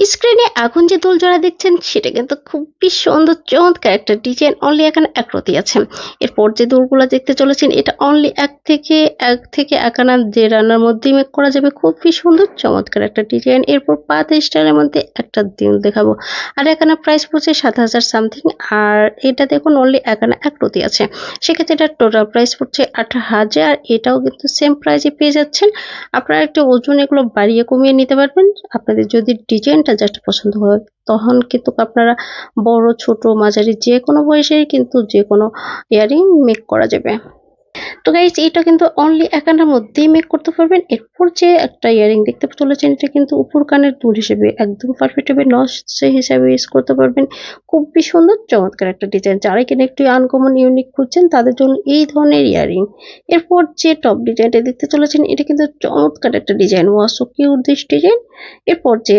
স্ক্রিনে এখন যে দুল জোড়া দেখছেন, সেটা কিন্তু খুবই সুন্দর, চমৎকার একটা ডিজাইন অনলি এখানে একরতি আছে। এরপর যে দুলগুলো দেখতে চলেছেন, এটা অনলি এক থেকে এক থেকে এক আনা যে রান্নার মধ্যেই মেক করা যাবে। খুবই সুন্দর, চমৎকার একটা ডিজাইন এরপর পাতা স্টাইলের মধ্যে একটা দিন দেখাবো। আর এখানে প্রাইস পড়ছে সাত হাজার সামথিং আর এটা দেখুন অনলি এখানে একরতি আছে। সেক্ষেত্রে এটা টোটাল প্রাইস পড়ছে আট হাজার, এটাও কিন্তু সেম প্রাইসে পেয়ে যাচ্ছেন। আপনারা একটু ওজন এগুলো বাড়িয়ে কমিয়ে নিতে পারবেন। আপনাদের যদি ডিজাইনটা জাস্ট পছন্দ হয় তখন কিন্তু আপনারা বড়, ছোট, মাঝারি যে কোনো বয়সেই কিন্তু যে কোনো ইয়ারিং মেক করা যাবে। তো গাইজ এটা কিন্তু অনলি একান্নার মধ্যেই মেক করতে পারবেন। এরপর যে একটা ইয়ারিং দেখতে চলেছেন, এটা কিন্তু উপর কানের দুল হিসেবে একদম পারফেক্ট হবে। নস হিসাবে ইউজ করতে পারবেন। খুবই সুন্দর, চমৎকার একটা ডিজাইন যারা কিনা একটু আনকমন ইউনিক খুঁজছেন, তাদের জন্য এই ধরনের ইয়ারিং এরপর যে টপ ডিজাইনটা দেখতে চলেছেন, এটা কিন্তু চমৎকার একটা design was so cute this design এরপর যে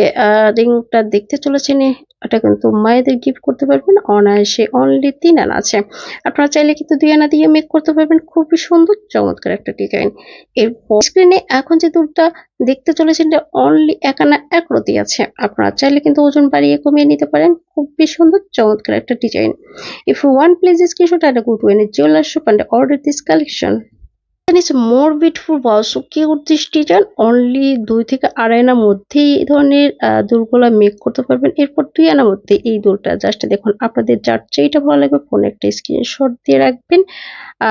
রিংটা দেখতে চলেছেন এটা কিন্তু মায়েদের গিফট করতে পারবেন। অনায়াসে অনলি তিন আনা আছে। আপনারা চাইলে কিন্তু দুই আনা দিয়ে মেক করতে পারবেন। খুবই সুন্দর, চমৎকার একটা ডিজাইন এরপর স্ক্রিনে এখন যে দুধটা দেখতে চলেছেন যে অনলি এক আনা এক রতি আছে। আপনারা চাইলে কিন্তু ওজন বাড়িয়ে কমিয়ে নিতে পারেন। খুবই সুন্দর, চমৎকার একটা design if you want place and go to any jeweler shop and order this and it's more beautiful also cute this design only দুই থেকে আড়াই আনার মধ্যেই এই ধরনের দুলগুলা মেক করতে পারবেন। এরপর দুই আনার মধ্যে এই দুলটা জাস্ট দেখুন, আপনাদের যার যেইটা ভালো লাগবে ফোনে একটা স্ক্রিনশট দিয়ে রাখবেন।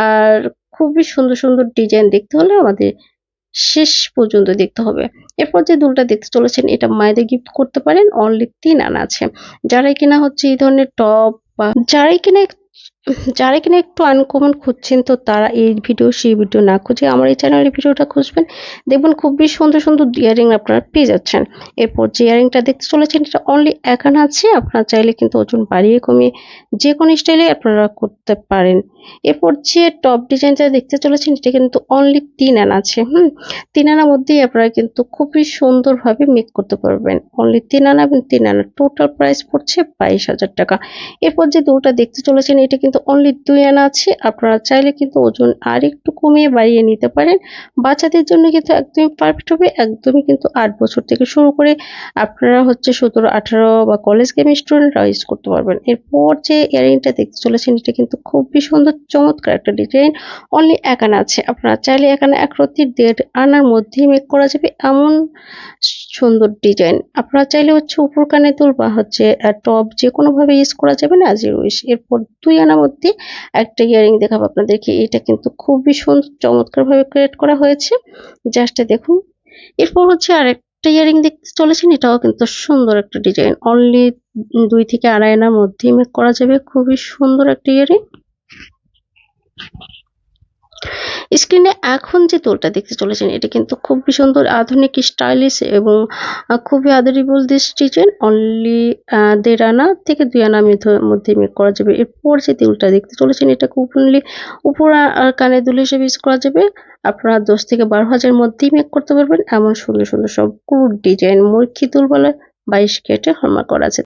আর খুবই সুন্দর সুন্দর ডিজাইন দেখতে হলে আমাদের শেষ পর্যন্ত দেখতে হবে। এরপর যে দুলটা দেখতে চলেছেন, এটা মায়েদের গিফট করতে পারেন অনলি তিন আনা আছে। যারাই কিনা হচ্ছে এই ধরনের টপ বা যারাই কিনা যারা কিনা একটু আনকমন খুঁজছেন তো তারা এই ভিডিও সেই ভিডিও না খুঁজে আমার এই চ্যানেলের ভিডিওটা খুঁজবেন। দেখবেন খুবই সুন্দর সুন্দর ইয়ারিং আপনারা পেয়ে যাচ্ছেন। এরপর যে ইয়ারিংটা দেখতে চলেছেন, এটা অনলি একান আছে। আপনারা চাইলে কিন্তু ওজন বাড়িয়ে কমিয়ে যে কোনো স্টাইলে আপনারা করতে পারেন। এরপর যে টপ ডিজাইনটা দেখতে চলেছেন, এটা কিন্তু অনলি তিন আনা আছে। হুম, তিন আনার মধ্যেই আপনারা কিন্তু খুবই সুন্দরভাবে মেক করতে পারবেন। অনলি তিন আনা এবং তিন আনা টোটাল প্রাইস পড়ছে বাইশ হাজার টাকা। এরপর যে দুটা দেখতে চলেছেন, এটা অনলি দুই আনা আছে। আপনারা চাইলে কিন্তু ওজন আর একটু কমিয়ে বাড়িয়ে নিতে পারেন। বাচ্চাদের জন্য কিন্তু একদমই পারফেক্ট হবে, একদমই কিন্তু আট বছর থেকে শুরু করে আপনারা হচ্ছে সতেরো, আঠারো বা কলেজ গেমের স্টুডেন্টরা ইউজ করতে পারবেন। এরপর যে ইয়ারিংটা দেখতে চলেছেন, এটা কিন্তু খুবই সুন্দর, চমৎকার একটা ডিজাইন অনলি এক আনা আছে। আপনারা চাইলে এক রত্তি দেড় আনার মধ্যেই মেক করা যাবে। এমন সুন্দর ডিজাইন আপনারা চাইলে হচ্ছে উপর কানে দুল বা হচ্ছে টপ যে কোনোভাবে ইউজ করা যাবে না আজ উইশ এরপর দুই আনার মধ্যে একটা ইয়ারিং দেখাবো আপনাদেরকে। এটা কিন্তু খুবই সুন্দর চমৎকার ভাবে ক্রিয়েট করা হয়েছে। জাস্ট দেখুন। এরপর হচ্ছে আর একটা ইয়ারিং দেখতে চলেছেন, এটাও কিন্তু সুন্দর একটা ডিজাইন অনলি দুই থেকে আড়াই আনার মধ্যে মেক করা যাবে। খুবই সুন্দর একটা ইয়ারিং স্ক্রিনে এখন যে তোলটা দেখতে চলেছেন, এটা কিন্তু খুবই সুন্দর, আধুনিক স্টাইলিশ এবং খুবই আদরিবল দিস ডিজাইন অনলি দেড় আনা থেকে দুই আনা মধ্যে মেক করা যাবে। এরপর যে তিলটা দেখতে চলেছেন, এটা ওপেনলি উপর আর কানে দুল হিসেবে ইউজ করা যাবে। আপনারা দশ থেকে বারো হাজার মধ্যেই মেক করতে পারবেন। এমন সুন্দর সুন্দর সবগুলো ডিজাইন মূর্খি তুল বলে বাইশ কেটে হলমার্ক করা আছে।